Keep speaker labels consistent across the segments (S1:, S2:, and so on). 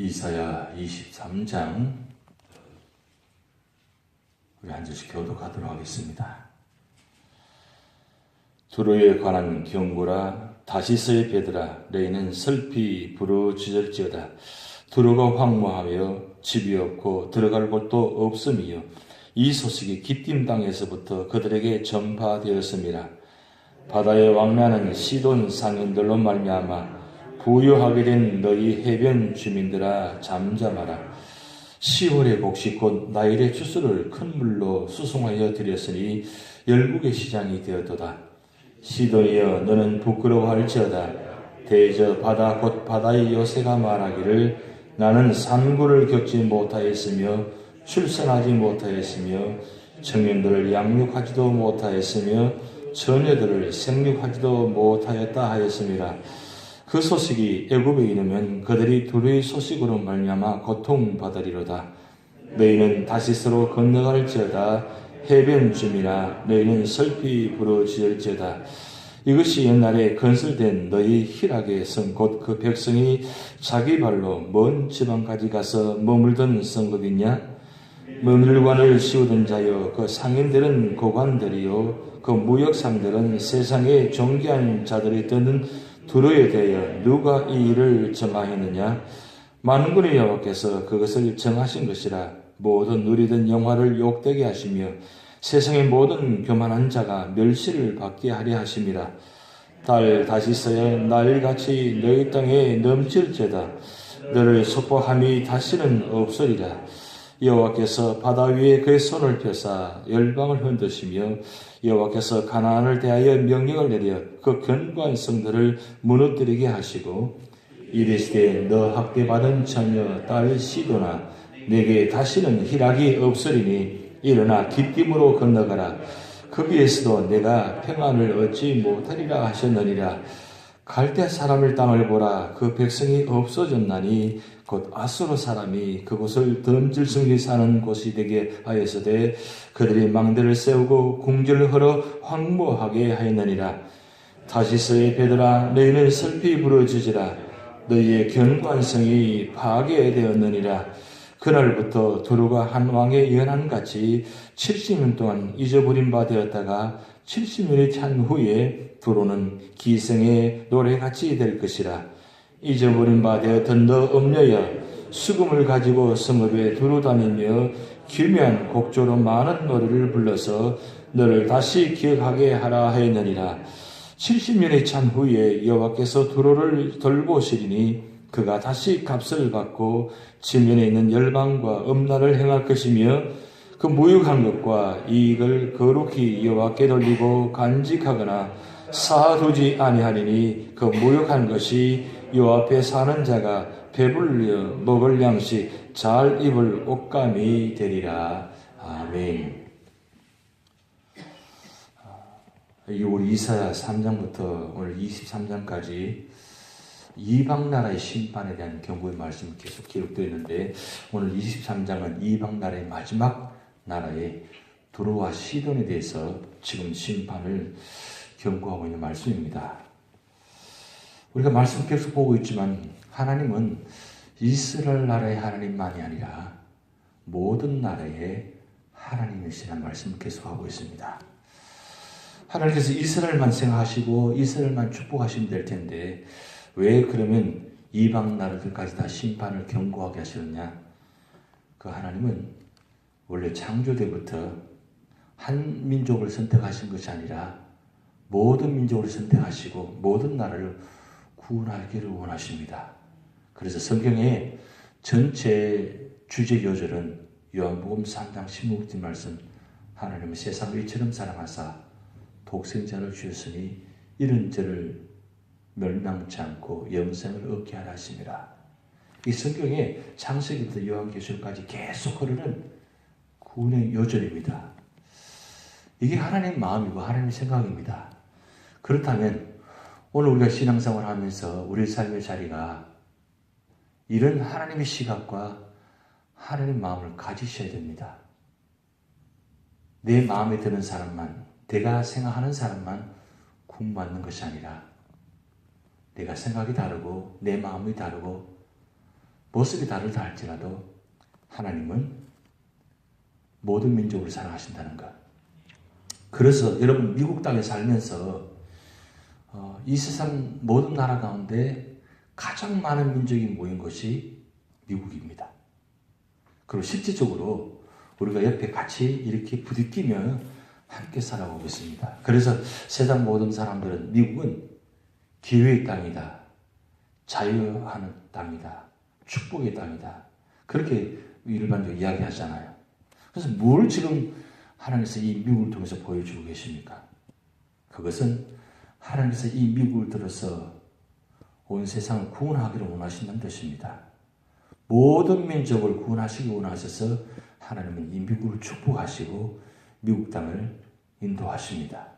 S1: 이사야 23장 우리 앉아서 교독하도록 하겠습니다. 두로에 관한 경고라 다시스의 베드라 너희는 슬피 부르짖을지어다 두로가 황무하며 집이 없고 들어갈 곳도 없음이요 이 소식이 기띔 땅에서부터 그들에게 전파되었습니다. 바다의 왕래하는 시돈 상인들로 말미암아 부유하게 된 너희 해변 주민들아 잠잠하라. 10월의 곡식 곧 나일의 주스를 큰 물로 수송하여 드렸으니 열국의 시장이 되었도다. 시돈이여 너는 부끄러워할지어다. 대저 바다 곧 바다의 요새가 말하기를 나는 산구를 겪지 못하였으며 출산하지 못하였으며 청년들을 양육하지도 못하였으며 처녀들을 생육하지도 못하였다 하였습니다. 그 소식이 애굽에 이르면 그들이 둘의 소식으로 말미암아 고통받으리로다. 너희는 다시스로 건너갈지어다. 해변 줌이나 너희는 슬피 부르짖을지어다. 이것이 옛날에 건설된 너희 희락의 성 곧 그 백성이 자기 발로 먼 지방까지 가서 머물던 성읍이냐? 머물관을 씌우던 자여 그 상인들은 고관들이요 그 무역상들은 세상의 존귀한 자들이 듣는 두로에 대하여 누가 이 일을 정하였느냐? 만군의 여호와께서 그것을 정하신 것이라 모든 누리던 영화를 욕되게 하시며 세상의 모든 교만한 자가 멸시를 받게 하려 하심이라. 달 다시 써야 날같이 너희 땅에 넘칠죄다. 너를 속박함이 다시는 없으리라. 여호와께서 바다 위에 그의 손을 펴사 열방을 흔드시며 여호와께서 가나안을 대하여 명령을 내려 그 견고한 성들을 무너뜨리게 하시고 이르시되 너 학대받은 처녀 딸 시도나 내게 다시는 희락이 없으리니 일어나 기쁨으로 건너가라. 거기에서도 내가 평안을 얻지 못하리라 하셨느니라. 갈대 사람을 땅을 보라. 그 백성이 없어졌나니 곧 아수르 사람이 그곳을 덤질승리 사는 곳이 되게 하였으되 그들이 망대를 세우고 궁전을 헐어 황무하게 하였느니라. 다시스의 베드라 너희는 슬피 부르짖으라. 너희의 견고한 성이 파괴되었느니라. 그날부터 두루가 한 왕의 연한 같이 70년 동안 잊어버린 바 되었다가 70년이 찬 후에 두루는 기생의 노래같이 될 것이라 잊어버린 바 되었던 너 엄녀여 수금을 가지고 성읍에 두루 다니며 기묘한 곡조로 많은 노래를 불러서 너를 다시 기억하게 하라 하였느니라. 70년이 찬 후에 여호와께서 두루를 돌보시리니 그가 다시 값을 받고 지면에 있는 열방과 음란을 행할 것이며 그 무익한 것과 이익을 거룩히 여호와께 돌리고 간직하거나 쌓아두지 아니하리니 그 무익한 것이 여호와 앞에 사는 자가 배불려 먹을 양식 잘 입을 옷감이 되리라 아멘. 우리 이사야 3장부터 오늘 23장까지 이방 나라의 심판에 대한 경고의 말씀이 계속 기록되어 있는데 오늘 23장은 이방 나라의 마지막 나라의 두루와 시돈에 대해서 지금 심판을 경고하고 있는 말씀입니다. 우리가 말씀 계속 보고 있지만 하나님은 이스라엘 나라의 하나님만이 아니라 모든 나라의 하나님이시라는 말씀을 계속하고 있습니다. 하나님께서 이스라엘만 생각하시고 이스라엘만 축복하시면 될 텐데 왜 그러면 이방 나라들까지 다 심판을 경고하게 하셨느냐? 그 하나님은 원래 창조 때부터 한 민족을 선택하신 것이 아니라 모든 민족을 선택하시고 모든 나라를 구원하기를 원하십니다. 그래서 성경의 전체 주제 요절은 요한복음 3장 16절 말씀 하나님은 세상을 이처럼 사랑하사 독생자를 주셨으니 이런 죄를 멸망치 않고 영생을 얻게 하라 하심이라. 이 성경에 창세기부터 요한계시록까지 계속 흐르는 구원의 요절입니다. 이게 하나님 마음이고 하나님 생각입니다. 그렇다면 오늘 우리가 신앙생활 하면서 우리 삶의 자리가 이런 하나님의 시각과 하나님 마음을 가지셔야 됩니다. 내 마음에 드는 사람만, 내가 생각하는 사람만 구원받는 것이 아니라 내가 생각이 다르고 내 마음이 다르고 모습이 다르다 할지라도 하나님은 모든 민족을 사랑하신다는 것. 그래서 여러분 미국 땅에 살면서 어, 이 세상 모든 나라 가운데 가장 많은 민족이 모인 것이 미국입니다. 그리고 실질적으로 우리가 옆에 같이 이렇게 부딪히며 함께 살아오고 있습니다. 그래서 세상 모든 사람들은 미국은 기회의 땅이다. 자유하는 땅이다. 축복의 땅이다. 그렇게 일반적으로 이야기하잖아요. 그래서 뭘 지금 하나님께서 이 미국을 통해서 보여주고 계십니까? 그것은 하나님께서 이 미국을 들어서 온 세상을 구원하기를 원하신다는 뜻입니다. 모든 민족을 구원하시기 원하셔서 하나님은 이 미국을 축복하시고 미국 땅을 인도하십니다.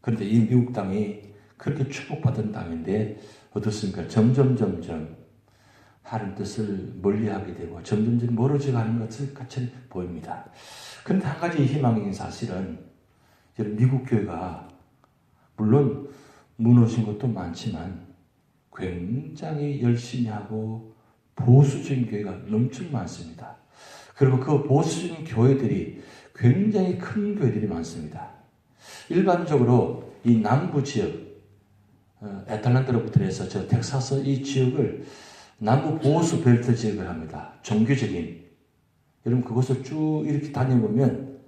S1: 그런데 이 미국 땅이 그렇게 축복받은 땅인데 어떻습니까? 점점 점점 하나님 뜻을 멀리하게 되고 점점점 멀어져 가는 것을 같이 보입니다. 그런데 한 가지 희망인 사실은 미국 교회가 물론 무너진 것도 많지만 굉장히 열심히 하고 보수적인 교회가 넘칠 많습니다. 그리고 그 보수적인 교회들이 굉장히 큰 교회들이 많습니다. 일반적으로 이 남부 지역, 어, 애틀란타로부터 해서 저 텍사스 이 지역을 남부 보수 벨트 지역을 합니다. 종교적인. 여러분 그것을 쭉 이렇게 다녀보면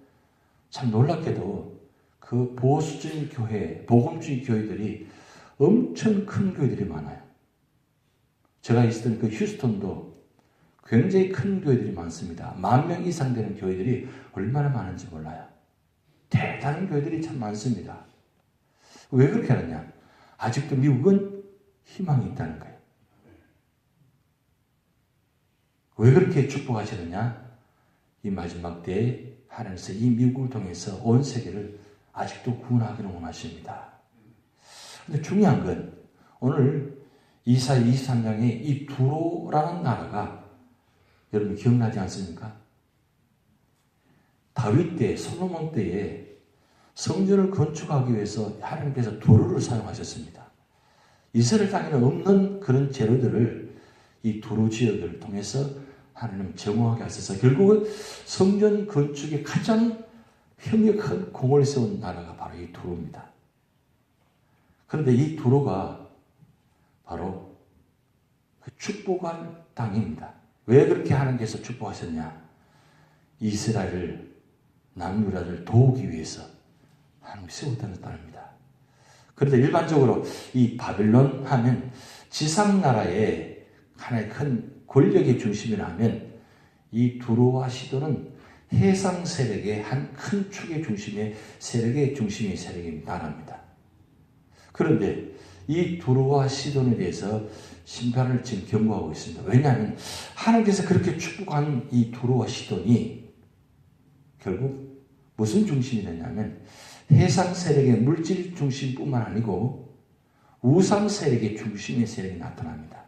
S1: 참 놀랍게도 그 보수적인 교회, 복음주의 교회들이 엄청 큰 교회들이 많아요. 제가 있었던 그 휴스턴도 굉장히 큰 교회들이 많습니다. 만 명 이상 되는 교회들이 얼마나 많은지 몰라요. 대단한 교회들이 참 많습니다. 왜 그렇게 하느냐? 아직도 미국은 희망이 있다는 거예요. 왜 그렇게 축복하시느냐? 이 마지막 때에 하나님께서 이 미국을 통해서 온 세계를 아직도 구원하기를 원하십니다. 근데 중요한 건 오늘 이사 23장에 이 두로라는 나라가 여러분 기억나지 않습니까? 다윗 때, 솔로몬 때에 성전을 건축하기 위해서 하나님께서 두로를 사용하셨습니다. 이스라엘 땅에는 없는 그런 재료들을 이 두로 지역을 통해서 하나님 제공하게 하셔서 결국은 성전 건축에 가장 협력한 공을 세운 나라가 바로 이 두로입니다. 그런데 이 두로가 바로 그 축복한 땅입니다. 왜 그렇게 하나님께서 축복하셨냐? 이스라엘을 남유라를 도우기 위해서 하나님 세웠다는 땅입니다. 그런데 일반적으로 이 바빌론 하면 지상 나라의 하나의 큰 권력의 중심이라 하면 이 두로와 시도는 해상 세력의 한 큰 축의 중심의 세력의 중심의 세력의 나라입니다. 그런데 이 두로와 시돈에 대해서 심판을 지금 경고하고 있습니다. 왜냐하면 하나님께서 그렇게 축복한 이 두로와 시돈이 결국 무슨 중심이 되냐면 해상 세력의 물질 중심뿐만 아니고 우상 세력의 중심의 세력이 나타납니다.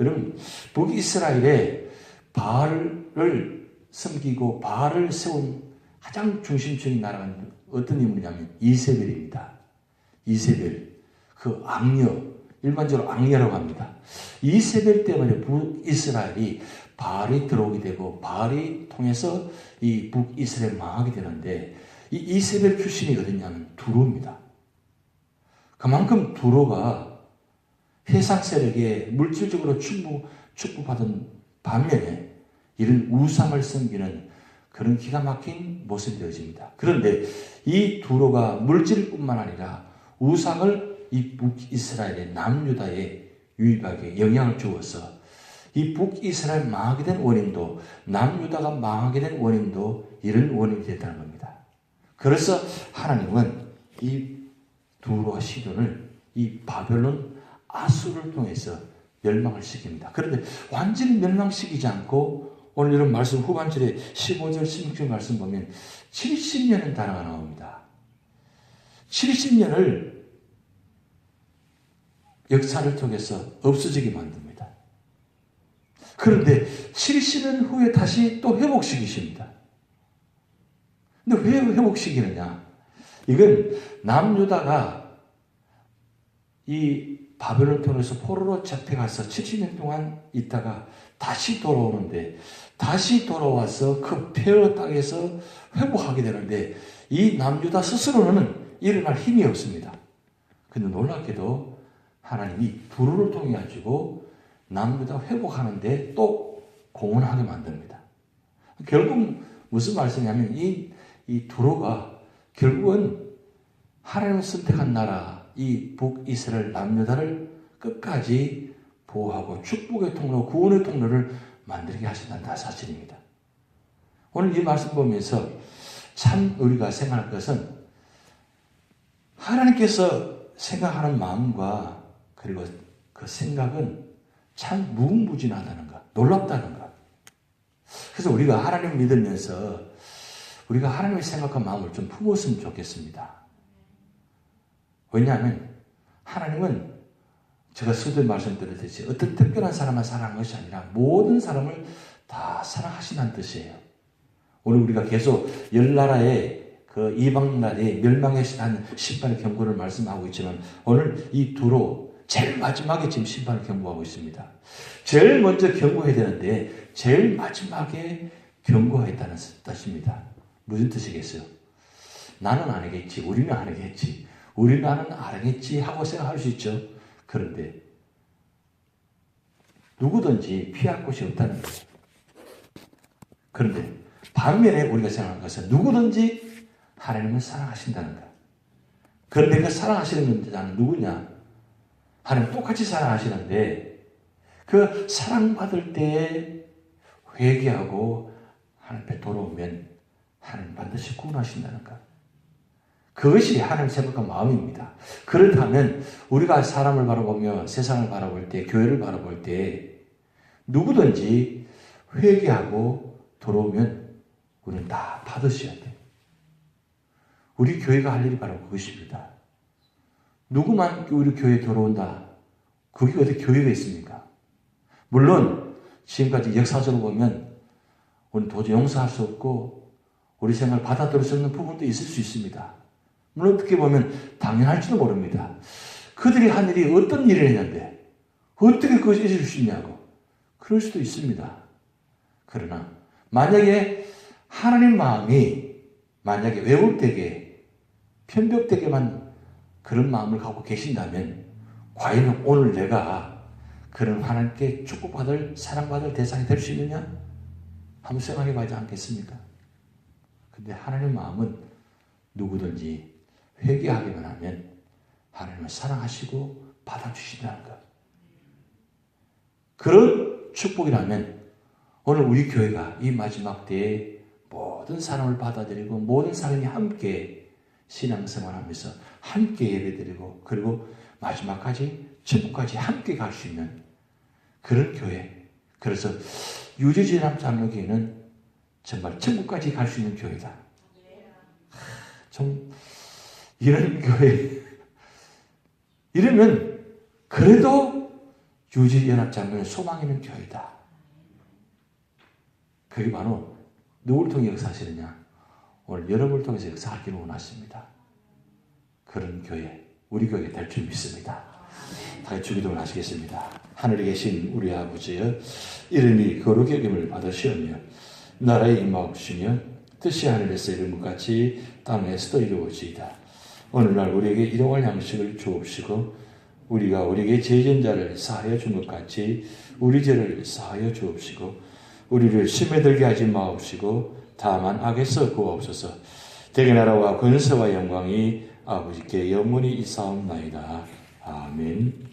S1: 여러분 북이스라엘에 바알을 섬기고 바알을 세운 가장 중심적인 나라가 어떤 인물이냐면 이세벨입니다. 이세벨. 그 악녀, 일반적으로 악녀라고 합니다. 이세벨 때문에 북이스라엘이 바알이 들어오게 되고 바알이 통해서 이 북이스라엘 망하게 되는데 이 이세벨 출신이 어디냐면 두로입니다. 그만큼 두로가 해상 세력에 물질적으로 축복, 축복받은 반면에 이런 우상을 섬기는 그런 기가 막힌 모습이 되어집니다. 그런데 이 두로가 물질뿐만 아니라 우상을 이 북이스라엘의 남유다에 유입하게 영향을 주어서 이 북이스라엘 망하게 된 원인도 남유다가 망하게 된 원인도 이런 원인이 됐다는 겁니다. 그래서 하나님은 이 두로와 시돈을 이 바벨론 아수를 통해서 멸망을 시킵니다. 그런데 완전히 멸망시키지 않고 오늘 이런 말씀 후반절에 15절 16절 말씀 보면 70년의 단어가 나옵니다. 70년을 역사를 통해서 없어지게 만듭니다. 그런데 70년 후에 다시 또 회복시키십니다. 근데 왜 회복시키느냐? 이건 남유다가 이 바벨론 통해서 포로로 잡혀가서 70년 동안 있다가 다시 돌아오는데 다시 돌아와서 그 페어 땅에서 회복하게 되는데 이 남유다 스스로는 일어날 힘이 없습니다. 근데 놀랍게도 하나님이 두루를 통해 가지고 남유다 회복하는데 또 공헌하게 만듭니다. 결국 무슨 말씀이냐면 이, 이 두로가 결국은 하나님을 선택한 나라 이 북이스라엘 남유다를 끝까지 보호하고 축복의 통로, 구원의 통로를 만들게 하신다는 다 사실입니다. 오늘 이 말씀 보면서 참 우리가 생각할 것은 하나님께서 생각하는 마음과 그리고 그 생각은 참 무궁무진하다는 것, 놀랍다는 것. 그래서 우리가 하나님을 믿으면서 우리가 하나님의 생각과 마음을 좀 품었으면 좋겠습니다. 왜냐하면 하나님은 제가 서두에 말씀드렸듯이 어떤 특별한 사람만 사랑하는 것이 아니라 모든 사람을 다 사랑하신다는 뜻이에요. 오늘 우리가 계속 열 나라의 그 이방 나라의 멸망의 심판의 경고를 말씀하고 있지만 오늘 이 두로 제일 마지막에 지금 심판을 경고하고 있습니다. 제일 먼저 경고해야 되는데 제일 마지막에 경고했다는 뜻입니다. 무슨 뜻이겠어요? 나는 아니겠지, 우리는 아니겠지, 우리 나는 알겠지 하고 생각할 수 있죠. 그런데 누구든지 피할 곳이 없다는 거예요. 그런데 반면에 우리가 생각하는 것은 누구든지 하나님을 사랑하신다는 것. 그런데 그 사랑하시는 자는 누구냐? 하나님 똑같이 사랑하시는데 그 사랑받을 때 회개하고 하나님 앞에 돌아오면 하나님 반드시 구원하신다는 것. 그것이 하나님 생각과 마음입니다. 그렇다면 우리가 사람을 바라보며 세상을 바라볼 때, 교회를 바라볼 때 누구든지 회개하고 돌아오면 우리는 다 받으셔야 돼. 우리 교회가 할 일이 바로 그것입니다. 누구만 우리 교회에 들어온다. 그게 어디 교회가 있습니까? 물론 지금까지 역사적으로 보면 우리 도저히 용서할 수 없고 우리 생각을 받아들일 수 없는 부분도 있을 수 있습니다. 물론 어떻게 보면 당연할지도 모릅니다. 그들이 한 일이 어떤 일을 했는데 어떻게 그것이 있을 수 있냐고 그럴 수도 있습니다. 그러나 만약에 하나님 마음이 만약에 왜곡되게 편벽되게만 그런 마음을 갖고 계신다면 과연 오늘 내가 그런 하나님께 축복받을 사랑받을 대상이 될 수 있느냐? 한번 생각해 봐지 않겠습니까? 근데 하나님 마음은 누구든지 회개하기만 하면 하나님을 사랑하시고 받아주신다는 것. 그런 축복이라면 오늘 우리 교회가 이 마지막 때에 모든 사람을 받아들이고 모든 사람이 함께 신앙생활하면서 함께 예배드리고 그리고 마지막까지 천국까지 함께 갈 수 있는 그런 교회. 그래서 유지진암 장로교회는 정말 천국까지 갈 수 있는 교회다. 좀 이런 교회 이러면 그래도 유지연합장로의 소망 있는 교회다. 그게 바로 누구를 통해 역사하시느냐? 오늘 여러분을 통해서 역사하기를 원하십니다. 그런 교회, 우리 교회 될 줄 믿습니다. 다시 주기도를 하시겠습니다. 하늘에 계신 우리 아버지여, 이름이 거룩히 여김을 받으시오며, 나라의 임하옵시며, 뜻이 하늘에서 이룬 것 같이 땅에서도 이루어지이다. 오늘날 우리에게 일용할 양식을 주옵시고, 우리가 우리에게 죄전자를 사하여 준 것 같이 우리 죄를 사하여 주옵시고, 우리를 심에 들게 하지 마옵시고 다만 악에서 구하옵소서. 대개 나라와 권세와 영광이 아버지께 영원히 있사옵나이다. 아멘.